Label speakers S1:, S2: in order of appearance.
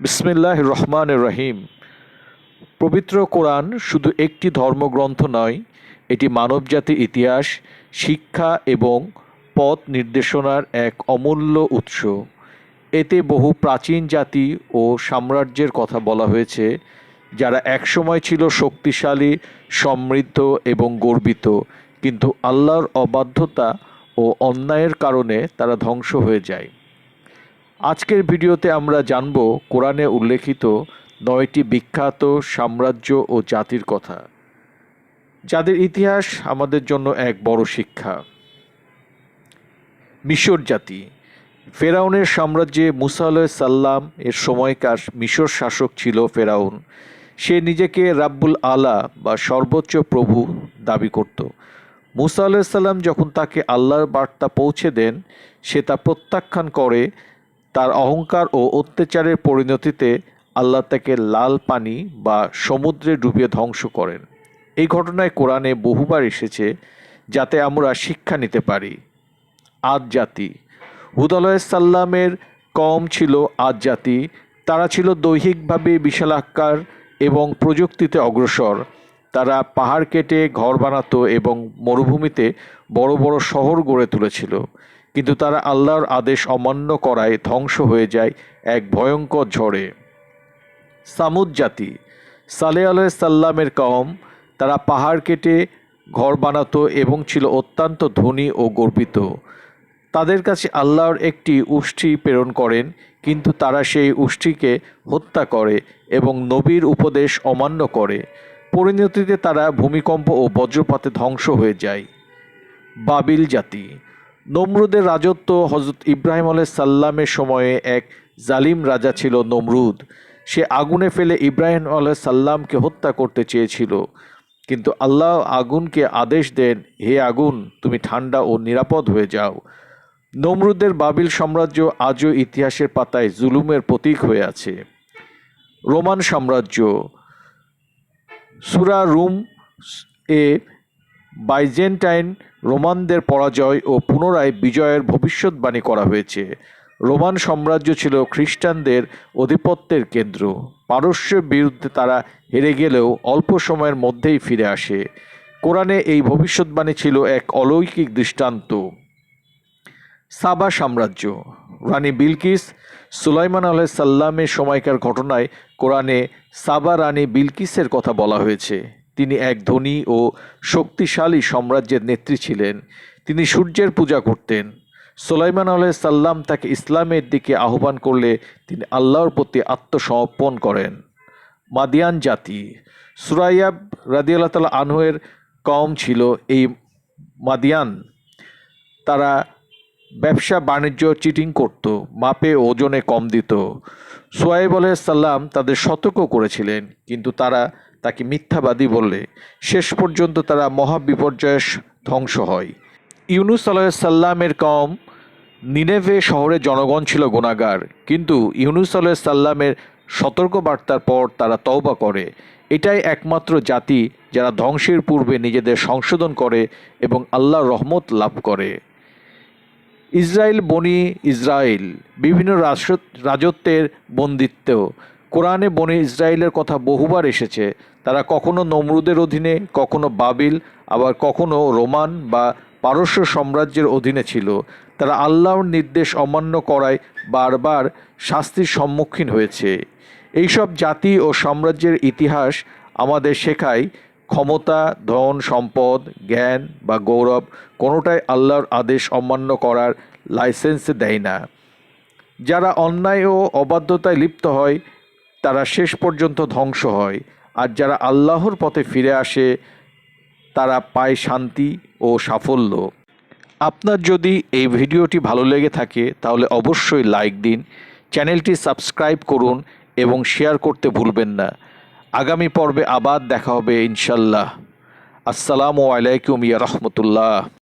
S1: বিসমিল্লাহ রহমান রহিম। পবিত্র কোরআন শুধু একটি ধর্মগ্রন্থ নয়, এটি মানবজাতির ইতিহাস, শিক্ষা এবং পথ নির্দেশনার এক অমূল্য উৎস। এতে বহু প্রাচীন জাতি ও সাম্রাজ্যের কথা বলা হয়েছে, যারা একসময় ছিল শক্তিশালী, সমৃদ্ধ এবং গর্বিত, কিন্তু আল্লাহর অবাধ্যতা ও অন্যায়ের কারণে তারা ধ্বংস হয়ে যায়। আজকের ভিডিওতে আমরা জানব কোরআনে উল্লেখিত নয়টি বিখ্যাত সাম্রাজ্য ও জাতির কথা, যাদের ইতিহাস আমাদের জন্য এক বড় শিক্ষা। মিশর জাতি, ফেরাউনের সাম্রাজ্যে মুসা সাল্লাম এর সময়কার মিশর শাসক ছিল ফেরাউন। সে নিজেকে রাব্বুল আলা বা সর্বোচ্চ প্রভু দাবি করত। মুসা আলাহ সাল্লাম যখন তাকে আল্লাহর বার্তা পৌঁছে দেন, সে তা প্রত্যাখ্যান করে তার অহংকার ও অত্যাচারের পরিণতিতে আল্লাহ তাকে লাল পানি বা সমুদ্রে ডুবিয়ে ধ্বংস করেন। এই ঘটনায় কোরআনে বহুবার এসেছে যাতে আমরা শিক্ষা নিতে পারি। আদ জাতি। হুদ সাল্লামের কম ছিল আদ জাতি। তারা ছিল দৈহিকভাবে বিশালাকার এবং প্রযুক্তিতে অগ্রসর। তারা পাহাড় কেটে ঘর বানাতো এবং মরুভূমিতে বড় বড় শহর গড়ে তুলেছিল। কিন্তু তারা আল্লাহর আদেশ অমান্য করায় ধ্বংস হয়ে যায় এক ভয়ঙ্কর ঝড়ে। সামুদ জাতি সালে আলাহ সাল্লামের কম তারা পাহাড় কেটে ঘর বানাতো এবং ছিল অত্যন্ত ধনী ও গর্বিত। তাদের কাছে আল্লাহর একটি উষ্ঠি প্রেরণ করেন, কিন্তু তারা সেই উষ্ঠিকে হত্যা করে এবং নবীর উপদেশ অমান্য করে। পরিণতিতে তারা ভূমিকম্প ও বজ্রপাতে ধ্বংস হয়ে যায়। বাবিল জাতি নমরুদের রাজত্ব হজরত ইব্রাহিম সাল্লামের সময়ে এক জালিম রাজা ছিল নমরুদ। সে আগুনে ফেলে ইব্রাহিম সাল্লামকে হত্যা করতে চেয়েছিল। কিন্তু আল্লাহ আগুনকে আদেশ দেন, হে আগুন, তুমি ঠান্ডা ও নিরাপদ হয়ে যাও। নমরুদের বাবিল সাম্রাজ্য আজও ইতিহাসের পাতায় জুলুমের প্রতীক হয়ে আছে। রোমান সাম্রাজ্য সুরা রুম এ বাইজেন্টাইন রোমানদের পরাজয় ও পুনরায় বিজয়ের ভবিষ্যৎবাণী করা হয়েছে। রোমান সাম্রাজ্য ছিল খ্রিস্টানদের আধিপত্যের কেন্দ্র। পারস্যের বিরুদ্ধে তারা হেরে গেলেও অল্প সময়ের মধ্যেই ফিরে আসে। কোরআনে এই ভবিষ্যৎবাণী ছিল এক অলৌকিক দৃষ্টান্ত। সাবা সাম্রাজ্য। রানী বিলকিস সুলাইমান আলাহ সাল্লামের সময়কার ঘটনায় কোরআনে সাবা রানী বিলকিসের কথা বলা হয়েছে। তিনি এক ধনী ও শক্তিশালী সাম্রাজ্যের নেত্রী ছিলেন। তিনি সূর্যের পূজা করতেন। সোলাইমান আলাহ সাল্লাম তাকে ইসলামের দিকে আহ্বান করলে তিনি আল্লাহর প্রতি আত্মসমর্পণ করেন। মাদিয়ান জাতি। সুরাইয়াব রাদিয়াল্লাহ তালা আনহুয়ের কম ছিল এই মাদিয়ান। তারা ব্যবসা, বাণিজ্য, চিটিং করত, মাপে ওজনে কম দিত। সোয়াইব সাল্লাম তাদের সতর্ক করেছিলেন, কিন্তু তারা তাকে মিথ্যাবাদী বললে শেষ পর্যন্ত তারা মহাবিপর্যয়ে ধ্বংস হয়। ইউনুস সাল্লামের কম নিনেভে শহরের জনগণ ছিল গুণাগার, কিন্তু ইউনুস সাল্লামের সতর্ক বার্তার পর তারা তওবা করে। এটাই একমাত্র জাতি যারা ধ্বংসের পূর্বে নিজেদের সংশোধন করে এবং আল্লাহ রহমত লাভ করে। ইসরায়েল বনি ইসরায়েল বিভিন্ন রাজত্বের বন্দিত্ব কোরআনে বনে ইসরায়েলের কথা বহুবার এসেছে। তারা কখনো নমরুদের অধীনে, কখনো বাবিল, আবার কখনো রোমান বা পারস্য সাম্রাজ্যের অধীনে ছিল। তারা আল্লাহর নির্দেশ অমান্য করায় বারবার শাস্তির সম্মুখীন হয়েছে। এইসব জাতি ও সাম্রাজ্যের ইতিহাস আমাদের শেখায় ক্ষমতা, ধন, সম্পদ, জ্ঞান বা গৌরব কোনোটাই আল্লাহর আদেশ অমান্য করার লাইসেন্স দেয় না। যারা অন্যায় ও অবাধ্যতায় লিপ্ত হয় তারা শেষ পর্যন্ত ধ্বংস হয়। আর যারা আল্লাহর পথে ফিরে আসে, তারা পায় শান্তি ও সাফল্য। আপনার যদি এই ভিডিওটি ভালো লেগে থাকে, তাহলে অবশ্যই লাইক দিন, চ্যানেলটি সাবস্ক্রাইব করুন এবং শেয়ার করতে ভুলবেন না। আগামী পর্বে আবার দেখা হবে ইনশাল্লাহ। আসসালামু আলাইকুম ইয়া রহমতুল্লাহ।